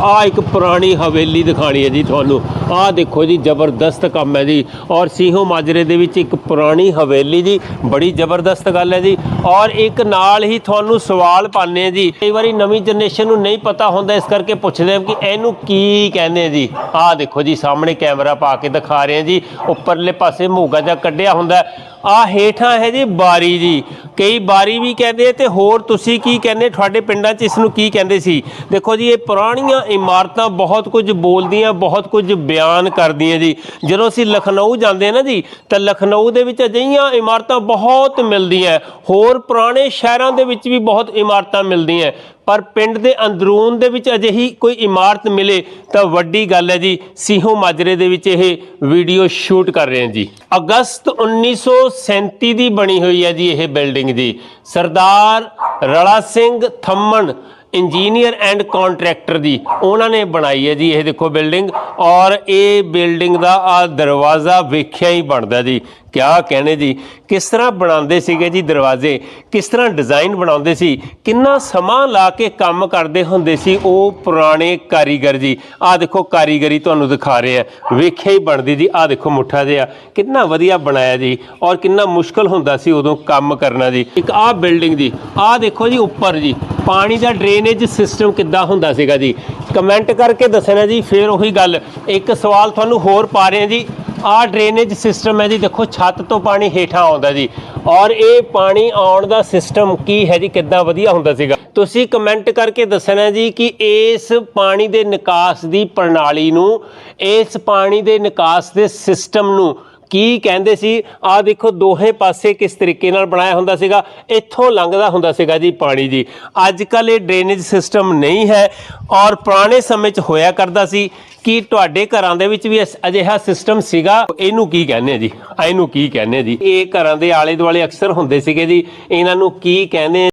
ਆ ਇੱਕ ਪੁਰਾਣੀ ਹਵੇਲੀ ਦਿਖਾਣੀ ਹੈ ਜੀ ਤੁਹਾਨੂੰ। ਆ ਦੇਖੋ ਜੀ, ਜ਼ਬਰਦਸਤ ਕੰਮ ਹੈ ਜੀ। ਔਰ ਸਿੰਘੋ ਮਾਜਰੇ ਦੇ ਵਿੱਚ ਇੱਕ ਪੁਰਾਣੀ ਹਵੇਲੀ ਜੀ, ਬੜੀ ਜ਼ਬਰਦਸਤ ਗੱਲ ਹੈ ਜੀ। ਔਰ ਇੱਕ ਨਾਲ ਹੀ ਤੁਹਾਨੂੰ ਸਵਾਲ ਪਾਣੇ ਆ ਜੀ। ਕਈ ਵਾਰੀ ਨਵੀਂ ਜਨਰੇਸ਼ਨ ਨੂੰ ਨਹੀਂ ਪਤਾ ਹੁੰਦਾ, ਇਸ ਕਰਕੇ ਪੁੱਛਦੇ ਆ ਕਿ ਇਹਨੂੰ ਕੀ ਕਹਿੰਦੇ ਆ ਜੀ। ਆ ਦੇਖੋ ਜੀ, ਸਾਹਮਣੇ ਕੈਮਰਾ ਪਾ ਕੇ ਦਿਖਾ ਰਹੇ ਆ ਜੀ। ਉੱਪਰਲੇ ਪਾਸੇ ਮੋਗਾ ਜਿਹਾ ਕੱਢਿਆ ਹੁੰਦਾ ਆ ਹੇਠਾਂ ਹੈ ਜੀ ਬਾਰੀ ਜੀ। ਕਈ ਬਾਰੀ ਵੀ ਕਹਿੰਦੇ ਆ ਤੇ ਹੋਰ ਤੁਸੀਂ ਕੀ ਕਹਿੰਦੇ, ਤੁਹਾਡੇ ਪਿੰਡਾਂ 'ਚ ਇਸ ਨੂੰ ਕੀ ਕਹਿੰਦੇ ਸੀ? ਦੇਖੋ ਜੀ, ਇਹ ਪੁਰਾਣੀਆਂ ਇਮਾਰਤਾਂ ਬਹੁਤ ਕੁਝ ਬੋਲਦੀਆਂ, ਬਹੁਤ ਕੁਝ ਬਿਆਨ ਕਰਦੀਆਂ ਜੀ। ਜਦੋਂ ਅਸੀਂ ਲਖਨਊ ਜਾਂਦੇ ਨਾ ਜੀ, ਤਾਂ ਲਖਨਊ ਦੇ ਵਿੱਚ ਅਜਿਹੀਆਂ ਇਮਾਰਤਾਂ ਬਹੁਤ ਮਿਲਦੀਆਂ। ਹੋਰ ਪੁਰਾਣੇ ਸ਼ਹਿਰਾਂ ਦੇ ਵਿੱਚ ਵੀ ਬਹੁਤ ਇਮਾਰਤਾਂ ਮਿਲਦੀਆਂ। ਪਰ ਪਿੰਡ ਦੇ ਅੰਦਰੂਨ ਦੇ ਵਿੱਚ ਅਜਿਹੀ ਕੋਈ ਇਮਾਰਤ ਮਿਲੇ ਤਾਂ ਵੱਡੀ ਗੱਲ ਹੈ ਜੀ, ਸੀਹੋ ਮਾਜਰੇ ਦੇ ਵਿੱਚ ਇਹ ਵੀਡੀਓ ਸ਼ੂਟ ਕਰ ਰਹੇ ਹਾਂ ਜੀ। ਅਗਸਤ 1937 ਦੀ ਬਣੀ ਹੋਈ ਹੈ ਜੀ ਇਹ ਬਿਲਡਿੰਗ ਜੀ। Sardar Rala Singh Thamman engineer and contractor ਦੀ ਉਹਨਾਂ ਨੇ ਬਣਾਈ ਹੈ ਜੀ, ਇਹ ਦੇਖੋ ਬਿਲਡਿੰਗ। ਔਰ ਇਹ ਬਿਲਡਿੰਗ ਦਾ ਆ ਦਰਵਾਜ਼ਾ ਵੇਖਿਆ ਹੀ ਬਣਦਾ ਜੀ। ਕਿਆ ਕਹਿੰਦੇ ਜੀ, ਕਿਸ ਤਰ੍ਹਾਂ ਬਣਾਉਂਦੇ ਸੀਗੇ ਜੀ ਦਰਵਾਜ਼ੇ? ਕਿਸ ਤਰ੍ਹਾਂ ਡਿਜ਼ਾਈਨ ਬਣਾਉਂਦੇ ਸੀ? ਕਿੰਨਾ ਸਮਾਂ ਲਾ ਕੇ ਕੰਮ ਕਰਦੇ ਹੁੰਦੇ ਸੀ ਉਹ ਪੁਰਾਣੇ ਕਾਰੀਗਰ ਜੀ? ਆ ਦੇਖੋ ਕਾਰੀਗਰੀ ਤੁਹਾਨੂੰ ਦਿਖਾ ਰਹੇ ਆ। ਵੇਖਿਆ ਹੀ ਬਣਦੀ ਜੀ ਆ ਦੇਖੋ ਮੁੱਠਾ ਜਿਹਾ। ਕਿੰਨਾ ਵਧੀਆ ਬਣਾਇਆ ਜੀ, ਔਰ ਕਿੰਨਾ ਮੁਸ਼ਕਲ ਹੁੰਦਾ ਸੀ ਉਦੋਂ ਕੰਮ ਕਰਨਾ ਜੀ। ਇੱਕ ਆ ਬਿਲਡਿੰਗ ਜੀ ਆ ਦੇਖੋ ਜੀ ਉੱਪਰ ਜੀ। ਪਾਣੀ ਦਾ ਡਰੇਨੇਜ ਸਿਸਟਮ ਕਿੱਦਾਂ ਹੁੰਦਾ ਸੀਗਾ ਜੀ? ਕਮੈਂਟ ਕਰਕੇ ਦੱਸਣਾ ਜੀ, ਫਿਰ ਉਹੀ ਗੱਲ। ਇੱਕ ਸਵਾਲ ਤੁਹਾਨੂੰ ਹੋਰ ਪਾ ਰਹੇ ਹਾਂ ਜੀ। ਆਹ ਡਰੇਨੇਜ ਸਿਸਟਮ ਹੈ ਜੀ, ਦੇਖੋ, ਛੱਤ ਤੋਂ ਪਾਣੀ ਹੇਠਾਂ ਆਉਂਦਾ ਜੀ। ਔਰ ਇਹ ਪਾਣੀ ਆਉਣ ਦਾ ਸਿਸਟਮ ਕੀ ਹੈ ਜੀ? ਕਿੱਦਾਂ ਵਧੀਆ ਹੁੰਦਾ ਸੀਗਾ? ਤੁਸੀਂ ਕਮੈਂਟ ਕਰਕੇ ਦੱਸਣਾ ਜੀ ਕਿ ਇਸ ਪਾਣੀ ਦੇ ਨਿਕਾਸ ਦੀ ਪ੍ਰਣਾਲੀ ਨੂੰ, ਇਸ ਪਾਣੀ ਦੇ ਨਿਕਾਸ ਦੇ ਸਿਸਟਮ ਨੂੰ ਕੀ ਕਹਿੰਦੇ ਸੀ? ਆ ਦੇਖੋ, ਦੋਹੇ ਪਾਸੇ ਕਿਸ ਤਰੀਕੇ ਨਾਲ ਬਣਾਇਆ ਹੁੰਦਾ ਸੀਗਾ? ਇੱਥੋਂ ਲੰਘਦਾ ਹੁੰਦਾ ਸੀਗਾ ਜੀ ਪਾਣੀ ਜੀ। ਅੱਜ ਕੱਲ ਇਹ ਡਰੇਨੇਜ ਸਿਸਟਮ ਨਹੀਂ ਹੈ ਔਰ ਪੁਰਾਣੇ ਸਮੇਂ 'ਚ ਹੋਇਆ ਕਰਦਾ ਸੀ ਕਿ ਤੁਹਾਡੇ ਘਰਾਂ ਦੇ ਵਿੱਚ ਵੀ ਇਸ- ਅਜਿਹਾ ਸਿਸਟਮ ਸੀਗਾ। ਇਹਨੂੰ ਕੀ ਕਹਿੰਦੇ ਆ ਜੀ? ਇਹਨੂੰ ਕੀ ਕਹਿੰਦੇ ਆ ਜੀ? ਇਹ ਘਰਾਂ ਦੇ ਆਲੇ ਦੁਆਲੇ ਅਕਸਰ ਹੁੰਦੇ ਸੀਗੇ ਜੀ। ਇਹਨਾਂ ਨੂੰ ਕੀ ਕਹਿੰਦੇ